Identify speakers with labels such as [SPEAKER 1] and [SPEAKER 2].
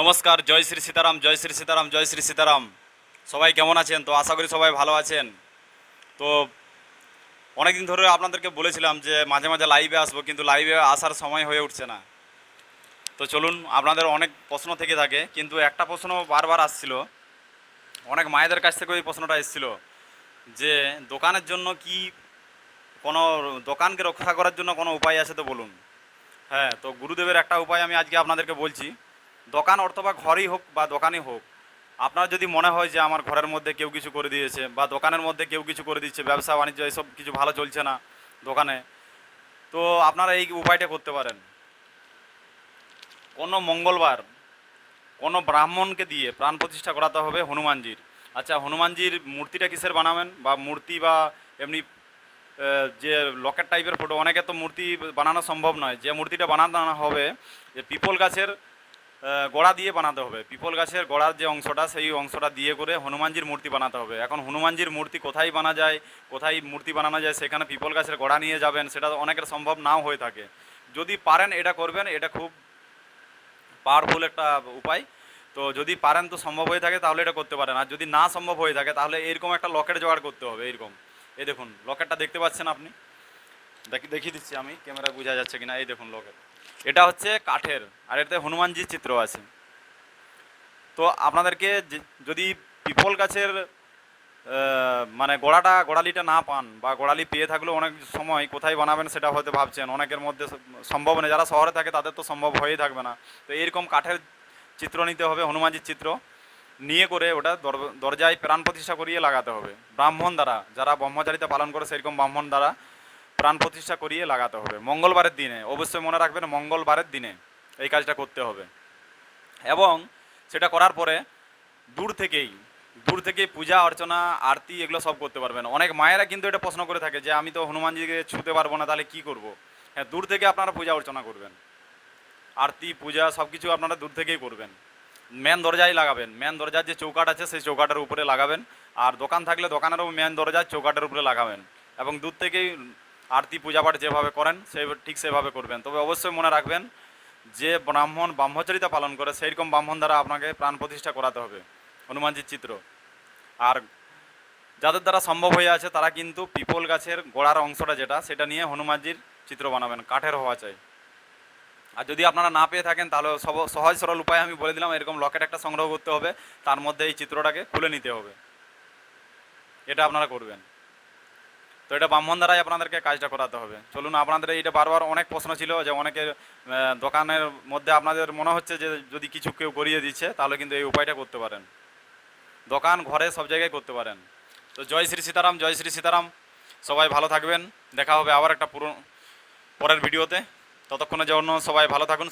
[SPEAKER 1] নমস্কার, জয় শ্রী সীতারাম, জয় শ্রী সীতারাম, জয় শ্রী সীতারাম। সবাই কেমন আছেন? তো আশা করি সবাই ভালো আছেন। তো অনেকদিন ধরে আপনাদেরকে বলেছিলাম যে মাঝে মাঝে লাইভে আসব, কিন্তু লাইভে আসার সময় হয়ে উঠছে না। তো চলুন, আপনাদের অনেক প্রশ্ন থেকে থাকে, কিন্তু একটা প্রশ্ন বারবার আসছিল। অনেক মায়েদের কাছ থেকে ওই প্রশ্নটা এসেছিল যে, দোকানের জন্য কি কোনো, দোকানকে রক্ষা করার জন্য কোনো উপায় আছে তো বলুন। হ্যাঁ তো গুরুদেবের একটা উপায় আমি আজকে আপনাদেরকে বলছি। দোকান অথবা ঘরই হোক বা দোকানই হোক, আপনার যদি মনে হয় যে আমার ঘরের মধ্যে কেউ কিছু করে দিয়েছে বা দোকানের মধ্যে কেউ কিছু করে দিচ্ছে, ব্যবসা, বাণিজ্য, এসব কিছু ভালো চলছে না দোকানে, তো আপনারা এই উপায়টা করতে পারেন। কোনো মঙ্গলবার কোনো ব্রাহ্মণকে দিয়ে প্রাণ প্রতিষ্ঠা করাতে হবে হনুমানজির। আচ্ছা হনুমানজির মূর্তিটা কিসের বানাবেন? বা মূর্তি বা এমনি যে লকেট টাইপের ফটো অনেকে তো মূর্তি বানানো সম্ভব নয়। যে মূর্তিটা বানানো হবে যে পিপল গাছের গোড়া দিয়ে বানাতে হবে। পিপল গাছের গোড়ার যে অংশটা, সেই অংশটা দিয়ে করে হনুমানজির মূর্তি বানাতে হবে। এখন হনুমানজির মূর্তি কোথায় বানা যায়, কোথায় মূর্তি বানানো যায়, সেখানে পিপল গাছের গোড়া নিয়ে যাবেন, সেটা অনেকের সম্ভব নাও হয়ে থাকে। যদি পারেন এটা করবেন, এটা খুব পাওয়ারফুল একটা উপায়। তো যদি পারেন তো সম্ভব হয়ে থাকে, তাহলে এটা করতে পারেন। আর যদি না সম্ভব হয়ে থাকে, তাহলে এরকম একটা লকেট জোগাড় করতে হবে এরকম এই দেখুন, লকেটটা দেখতে পাচ্ছেন আপনি? দেখি, দেখিয়ে দিচ্ছি আমি, ক্যামেরা বোঝা যাচ্ছে কিনা। এই দেখুন, লকেট। এটা হচ্ছে কাঠের, আর এটাতে হনুমানজির চিত্র আছে। তো আপনাদেরকে যদি পিপল গাছের মানে গোড়াটা, গোড়ালিটা না পান বা গোড়ালি পেয়ে থাকলেও অনেক সময় কোথায় বানাবেন সেটা হয়তো ভাবছেন। অনেকের মধ্যে সম্ভব নেই। যারা শহরে থাকে তাদের তো সম্ভব হয়েই থাকবে না। তো এইরকম কাঠের চিত্র নিতে হবে, হনুমানজির চিত্র। নিয়ে করে ওটা দর- দরজায় প্রাণ প্রতিষ্ঠা করিয়ে লাগাতে হবে। ব্রাহ্মণ দ্বারা, যারা ব্রহ্মচারিতা পালন করে সেরকম ব্রাহ্মণ দ্বারা প্রাণ প্রতিষ্ঠা করিয়ে লাগাতে হবে। মঙ্গলবারের দিনে, অবশ্যই মনে রাখবেন মঙ্গলবারের দিনে এই কাজটা করতে হবে। এবং সেটা করার পরে দূর থেকেই, দূর থেকে পূজা, অর্চনা, আরতি এগুলো সব করতে পারবেন। অনেক মায়েরা কিন্তু এটা প্রশ্ন করে থাকে যে, আমি তো হনুমানজিকে ছুতে পারব না, তাহলে কি করব? হ্যাঁ দূর থেকে আপনারা পূজা, অর্চনা করবেন। আরতি, পূজা সব কিছু আপনারা দূর থেকেই করবেন। মেন দরজায় লাগাবেন। মেন দরজার যে চৌকাট আছে, সেই চৌকাটের উপরে লাগাবেন। আর দোকান থাকলে দোকানেরও মেন দরজার চৌকাটের উপরে লাগাবেন। এবং দূর থেকেই আরতি পূজাপাঠ যেভাবে করেন, সেই ঠিক সেভাবে করবেন। তবে অবশ্যই মনে রাখবেন যে ব্রাহ্মণ ব্রহ্মচরিতা পালন করে সেই রকম ব্রাহ্মণ দ্বারা আপনাকে প্রাণ প্রতিষ্ঠা করাতে হবে। হনুমানজির চিত্র। আর যাদের দ্বারা সম্ভব হয়ে আছে, তারা কিন্তু পিপল গাছের গোড়ার অংশটা যেটা, সেটা নিয়ে হনুমানজির চিত্র বানাবেন, কাঠের হওয়া চাই। আর যদি আপনারা না পেয়ে থাকেন, তাহলে সব সহজ সরল উপায় আমি বলে দিলাম, এরকম লকেট একটা সংগ্রহ করতে হবে, তার মধ্যে এই চিত্রটাকে খুলে নিতে হবে। এটা আপনারা করবেন। তো এটা ব্রাহ্মণ দ্বারাই আপনাদেরকে কাজটা করাতে হবে। চলুন, আপনাদের এইটা বারবার অনেক প্রশ্ন ছিল যে অনেকের দোকানের মধ্যে আপনাদের মনে হচ্ছে যে যদি কিছু কেউ করিয়ে দিচ্ছে, তাহলে কিন্তু এই উপায়টা করতে পারেন। দোকান, ঘরে সব জায়গায় করতে পারেন। তো জয় শ্রী সীতারাম, জয় শ্রী সীতারাম। সবাই ভালো থাকবেন। দেখা হবে আবার একটা পুরো, পরের ভিডিওতে। ততক্ষণের জন্য সবাই ভালো থাকুন